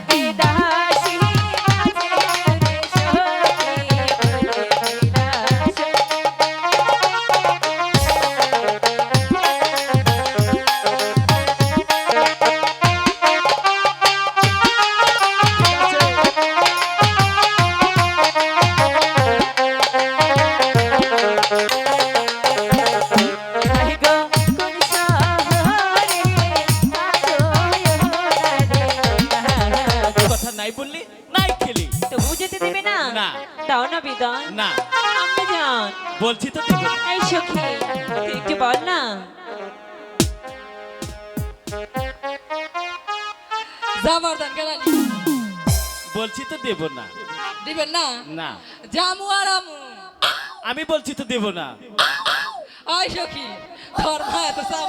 থাকে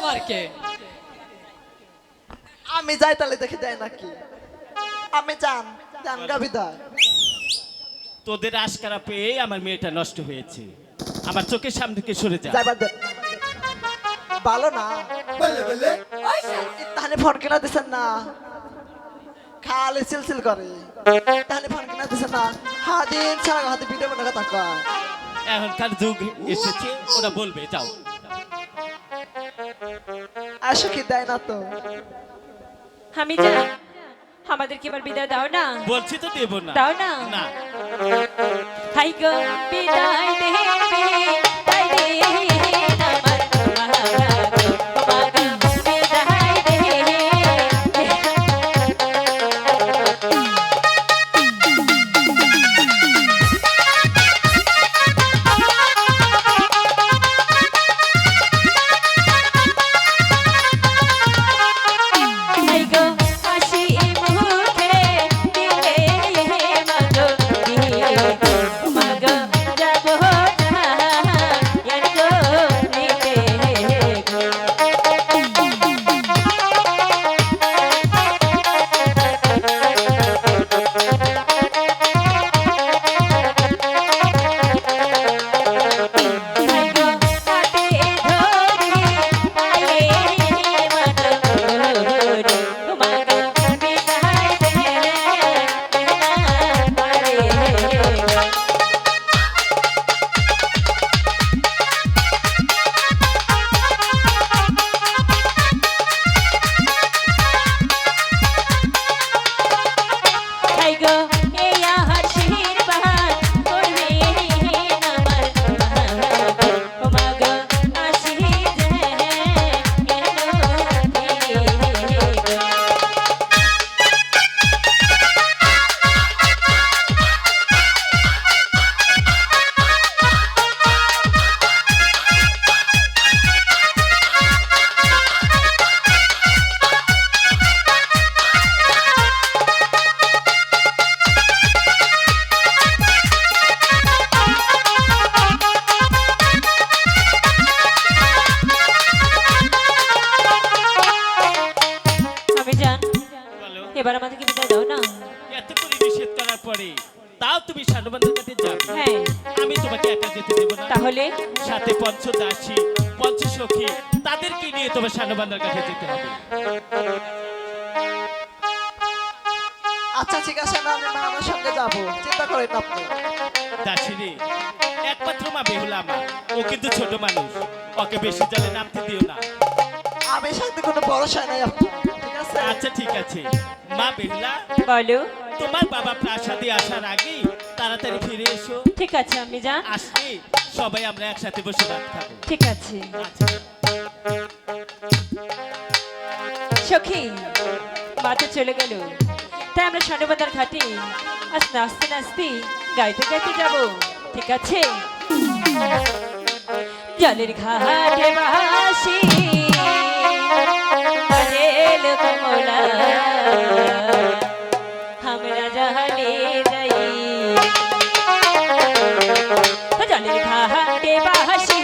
মা এত আমি যাই তাহলে দেখে যাই নাকি? আমি যান যান গাভিদা তোদের আশকারা পেয়ে আমার মেয়েটা নষ্ট হয়েছে। আমার চোখের সামনে থেকে সরে যা। যাইবার ভালো না। তাহলে ফোন কেনা দিছেন না। খালি সিলসিল করে। তাহলে ফোন কেনা দিছেন না। হাদিন ছাড়া হাতে ভিডিও বানা কথা কয়। এখনকার যুগ এসেছে ওরা বলবে যাও। আসো কি দেয় না তো? আমি যাই আমাদেরকে এবার বিদায় দাও না? বলছি তো দেব না। দাও না? না। হাই গো বিদায় দেবে তাই রে হাই তোমার কাছে যেতে হবে। আচ্ছা ঠিক আছে আমি মা আমার সঙ্গে যাব। চিন্তা করেন আপনি। দাসিরে একমাত্র মা বেহুলা মা ও কিন্তু ছোট মানুষ। ওকে বেশি জলে নামতে দিও না। আমি সাথে কোনো ভরসা নাই আপনার ঠিক আছে? আচ্ছা ঠিক আছে। মা বেহুলা বলো। তোমার বাবা প্রাসাদে আসার আগে তাড়াতাড়ি ফিরে এসো। ঠিক আছে আমি জান আসলে সবাই আমরা একসাথে বসে ভাত খাব। ঠিক আছে। আচ্ছা। সখী মা তো চলে গেল। তাই আমরা স্বর্ণবাদার ঘাটে আজ নাচতে নাচতে গাইতে গাইতে যাব। ঠিক আছে? জলের ঘাটে যাই। জলের ঘাটে বাসি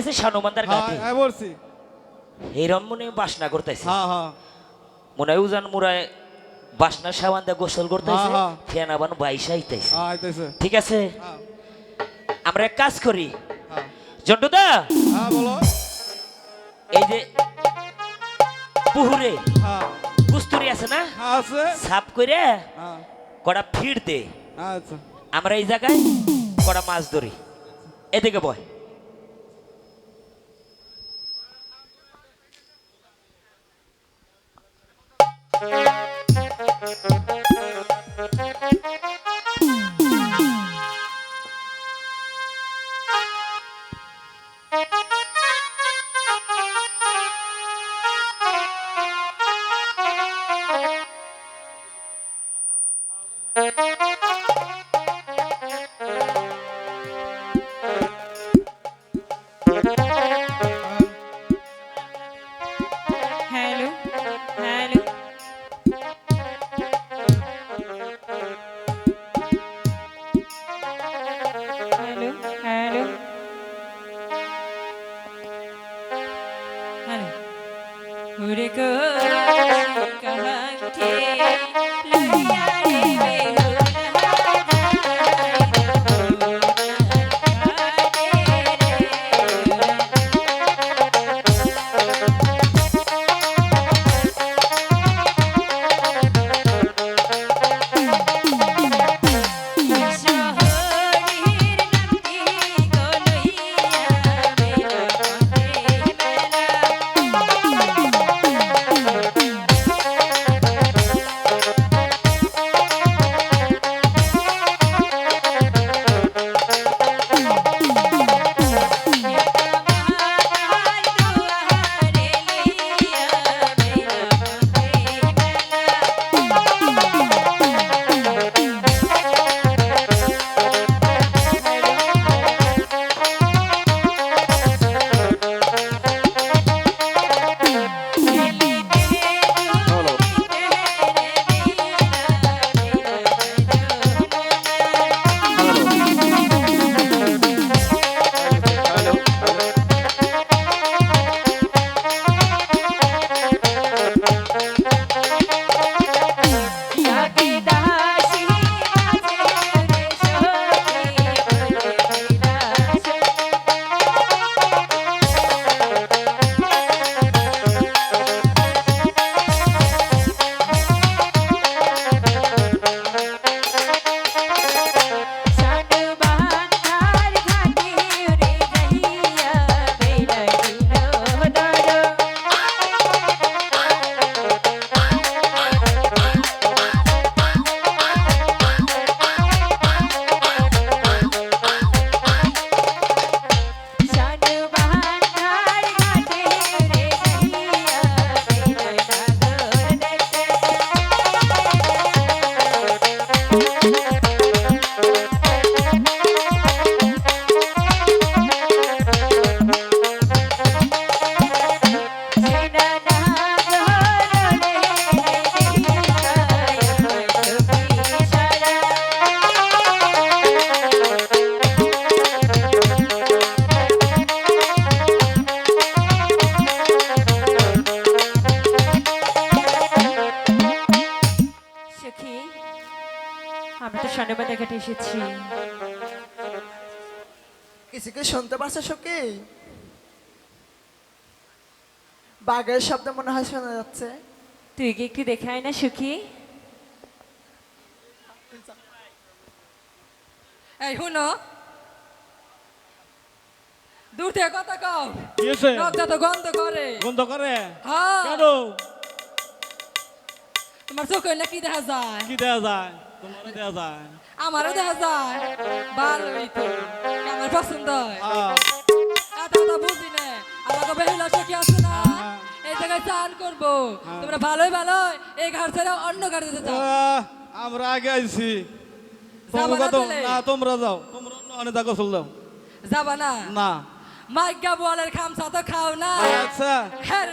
গেছি শানুমান্দার হ্যাঁ ঘাটে। হ্যাঁ বলছি। এইরম মনে বাসনা করতেছে। হ্যাঁ হ্যাঁ। মনে হয় উজান মুরায় বাসনা সাবান দিয়ে গোসল করতেছে হ্যাঁ, হ্যাঁ। ফ্যান আবার বাইশা আইতেছে। হ্যাঁ আইতেছে। ঠিক আছে? আমরা এক কাজ করি। জন্টুদা হ্যাঁ বলো। এই যে পুহুরে হ্যাঁ। কুস্তুরি আছে না? হ্যাঁ আছে। সাপ করে হ্যাঁ। কটা ফিট দে। আচ্ছা। আমরা এই জায়গায় কটা মাছ ধরি। এদিকে বয়। উড়ে কো হয় শোনা যাচ্ছে তুই কি একটু দেখায় না সুখী? এই হুনো দূর থেকে কথা কও। কি হয়েছে? নখটা তো গন্ধ করে। বন্ধ করে? হ্যাঁ। কেন? তোমার চোখে না কি দেখা যায়? কি দেওয়া যায়? তোমার দেওয়া যায়। আমারও দেখা যায়। ভালোই তো। আমার পছন্দ হয়। এত কথা বুঝি না। আমাকে বেহুলা সখী আছে না? জায়গায় চান করব। তোমরা ভালোই ভালোই। এই ঘাট ছেড়ে অন্য ঘাট যেতে চাও। আমরা আগে আইছি। তোমরা না তো না তোমরা যাও। তোমরা অন্য অনেক দাগ গোসল দাও। যাবা না? না। মাইকা বোয়ালের খামসা তো খাও না। আচ্ছা। হ্যাঁ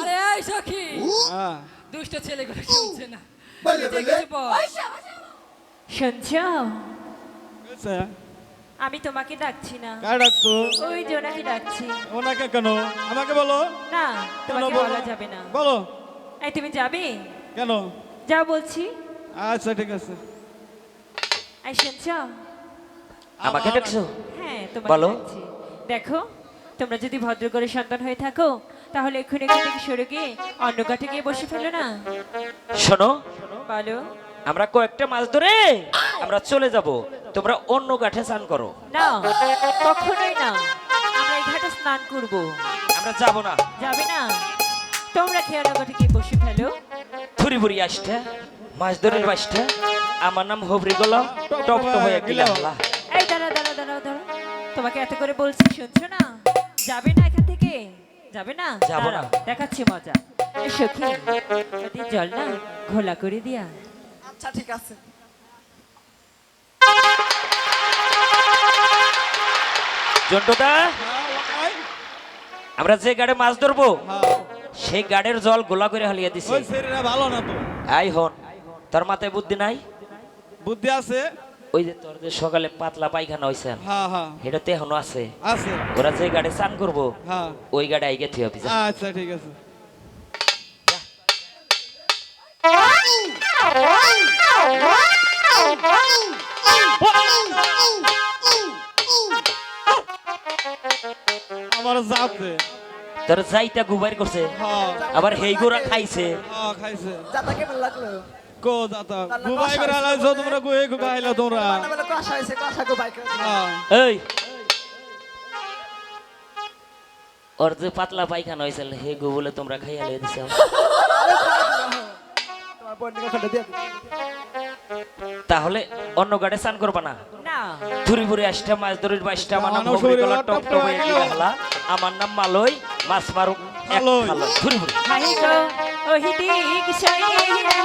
আরে এই সখী। হ্যাঁ। দুষ্ট ছেলেগুলো শুনছে না। শুনছ? আমি তোমাকে ডাকছি না। কার ডাকছো? ওই জোনাকে ডাকছি। ওনাকে কেন? আমাকে বলো। না তোমাকে বলো। যাবে না। বলো। এই তুমি যাবে? কেন? যাও বলছি। আচ্ছা ঠিক আছে। এই শুনছ? আমাকে দেখছ হ্যাঁ তোমাকে বলো। ডাকছি। দেখো তোমরা যদি ভদ্র করে সন্তান হয়ে থাকো তাহলে এক্ষুনি এখান থেকে সরে গিয়ে অন্য ঘাটে গিয়ে বসে ফেলো না। শোনো বলো। আমরা কয়েকটা মাছ ধরে আমরা চলে যাব। তোমরা অন্য কাঠে স্নান করো। না কখনোই না। আমরা এই ঘাটে স্নান করব। আমরা যাব না। যাবে না। তোমরা খেয়াল ঘাটে গিয়ে বসে ফেলো। থুরি বুড়ি আসটা মাছ ধরের বাসটা আমার নাম হবরি গোলা টপ টপ হয়ে গেলা এই দাঁড়া দাঁড়া দাঁড়াও দাঁড়া তোমাকে এত করে বলছি শুনছো না? যাবে না এখান থেকে? যাবে না? যাব না। দেখাচ্ছি মজা। এই সখী নদীর জল না ঘোলা করে দিয়া। আচ্ছা ঠিক আছে। জন্টুদা হ্যাঁ, আমরা যে গাড়ে মাছ ধরবো হ্যাঁ। সেই গাড়ের জল গোলা করে হালিয়ে দিছে। ভালো না তো। আই হন তোর মাথায় বুদ্ধি নাই? বুদ্ধি আছে। ওই যে তোর যে সকালে পাতলা পায়খানা হয়েছে হ্যাঁ হ্যাঁ। এটা তো এখনও আছে। আছে। ওরা যে গাড়ি স্নান করব হ্যাঁ। ওই গাড়ি আইগে থিয়ে পিছা আচ্ছা ঠিক আছে। আমার যাতে তোর যাইতা গুবাই করছে। হ্যাঁ। আবার হেই গোড়া খাইছে। হ্যাঁ খাইছে। যাতা কেমন লাগল? কো যাতা গুবাই করে আলাইছো তোমরা গুয়ে গুবা আইলা তোমরা কষা হয়েছে কষা গো বাইক হ্যাঁ। এই। ওর যে পাতলা পায়খানা হয়েছিল হে গো বলে তোমরা খাইয়া লিয়ে দিছো। তাহলে অন্য গাড়ি স্নান করবা না? ধুরি ঘুরে আসটা মাছ ধরে বাইশটা আমার নাম আমার গলা। টপ টপ নাম মালই মাছ মারু এক মালই। ধুরি বুড়ি ওহি দিক সইরা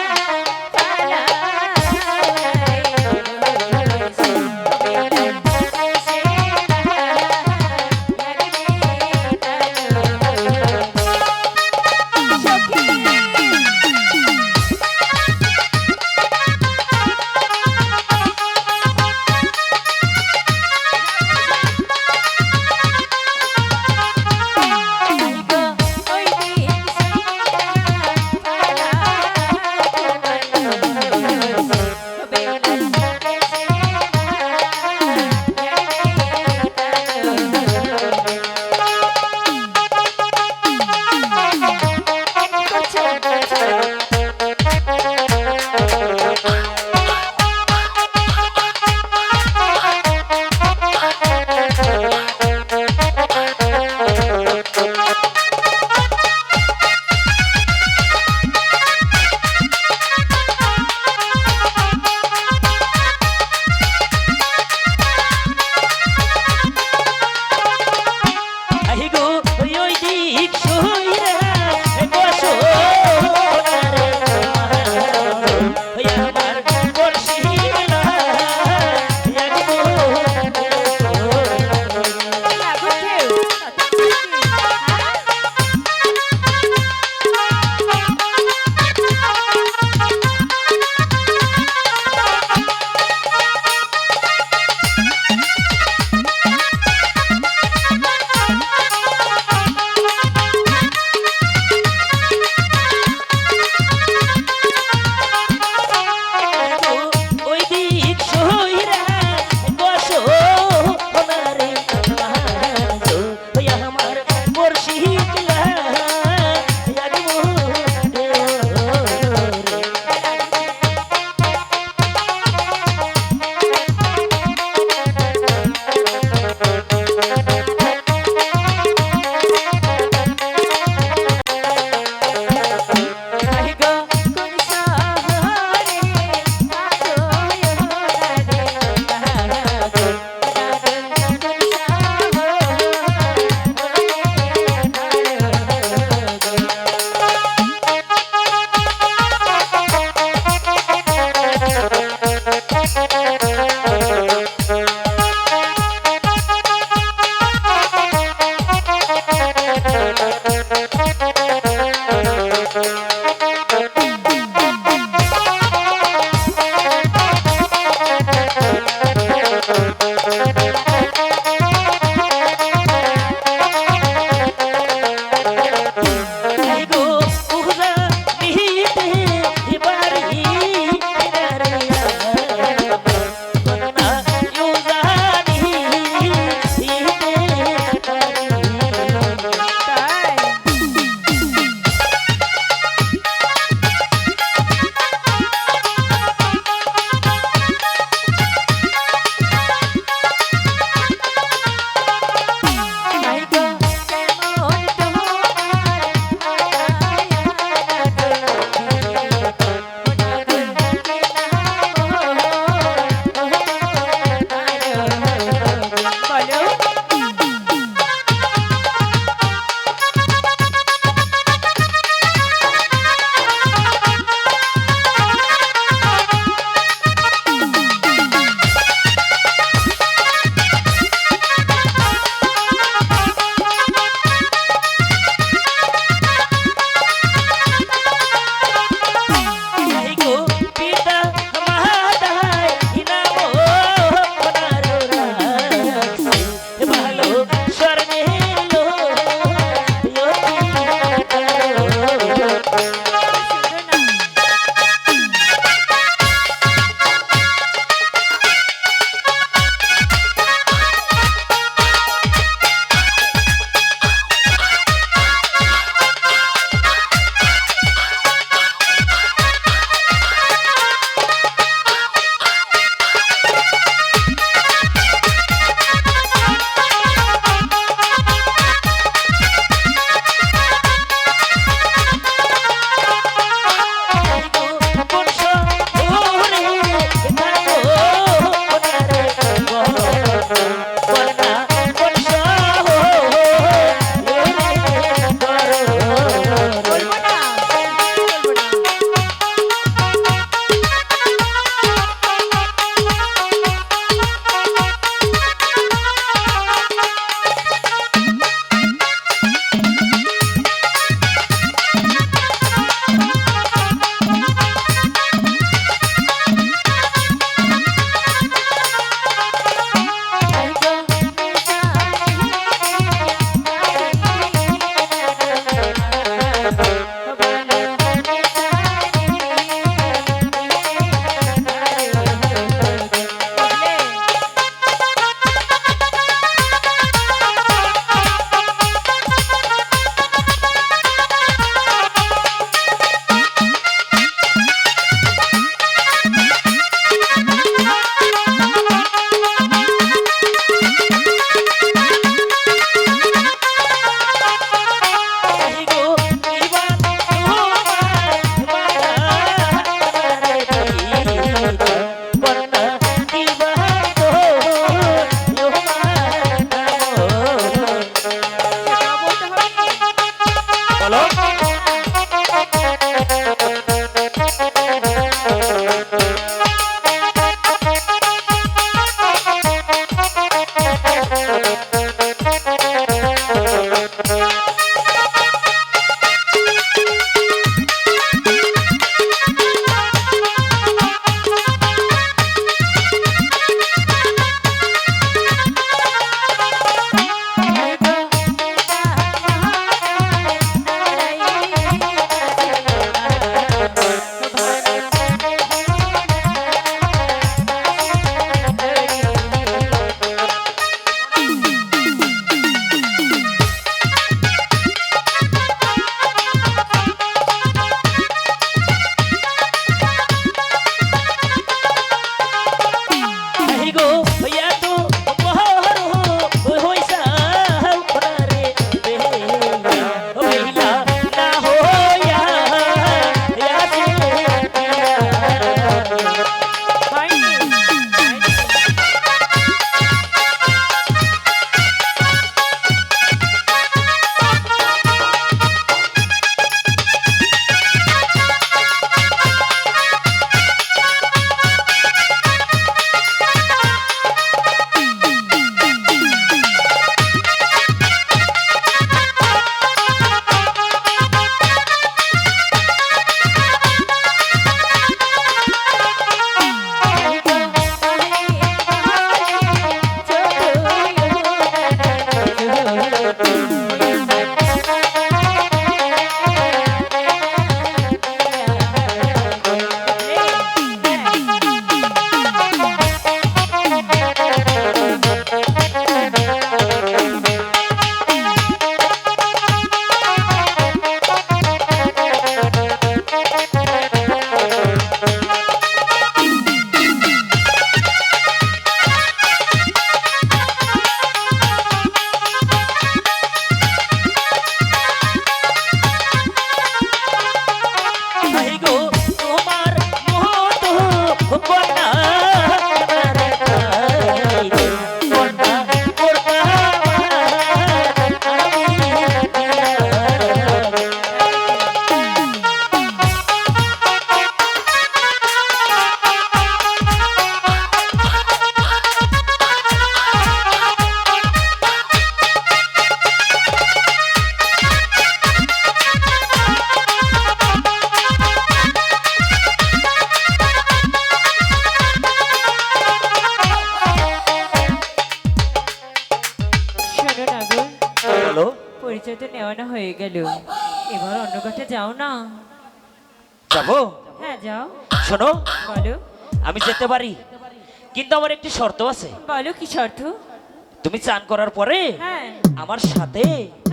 பாடுவாளோ যাও না। যাব? হ্যাঁ যাও। শোনো বলো। আমি যেতে পারি কিন্তু আমার একটি শর্ত আছে। বলো কি শর্ত? তুমি চান করার পরে হ্যাঁ। আমার সাথে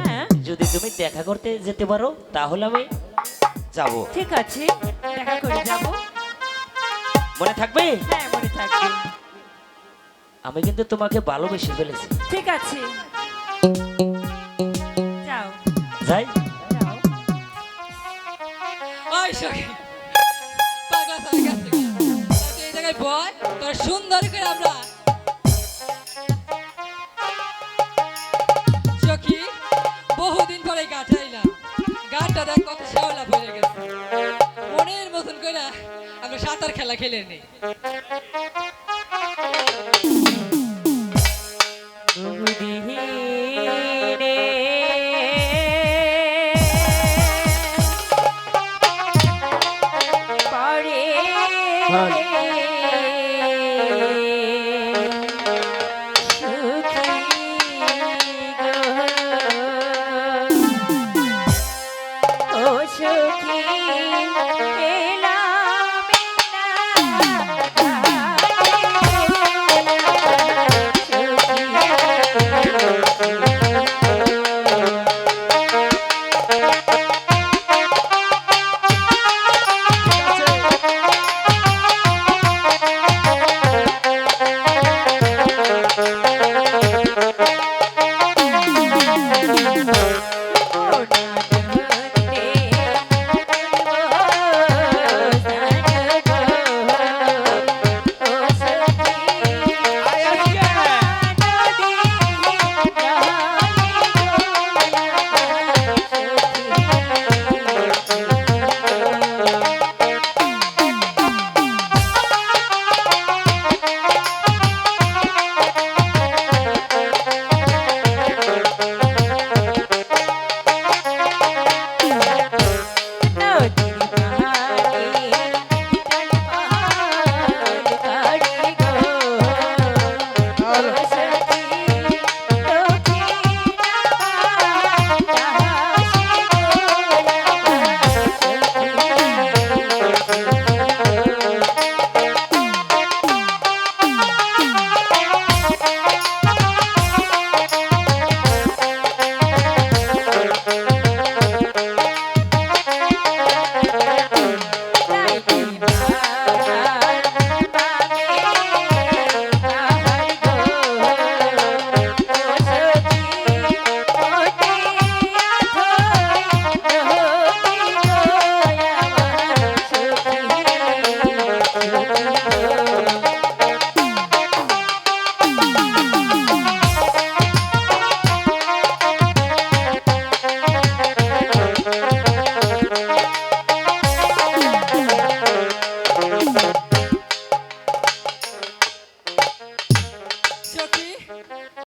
হ্যাঁ। যদি তুমি দেখা করতে যেতে পারো তাহলে আমি যাব। ঠিক আছে দেখা করে যাব। মনে থাকবে? হ্যাঁ মনে থাকবে। আমি কিন্তু তোমাকে ভালোবেসে ফেলেছি। ঠিক আছে। যাও। যাই। ওই জায়গায় বয় তোর সুন্দর করে আমরা সখী বহুদিন পরে গাঠাইলাম গাঠটা দেখ কত শেওলা পড়ে গেছে মনের মতন করে আমরা সাঁতার খেলা খেলে নেই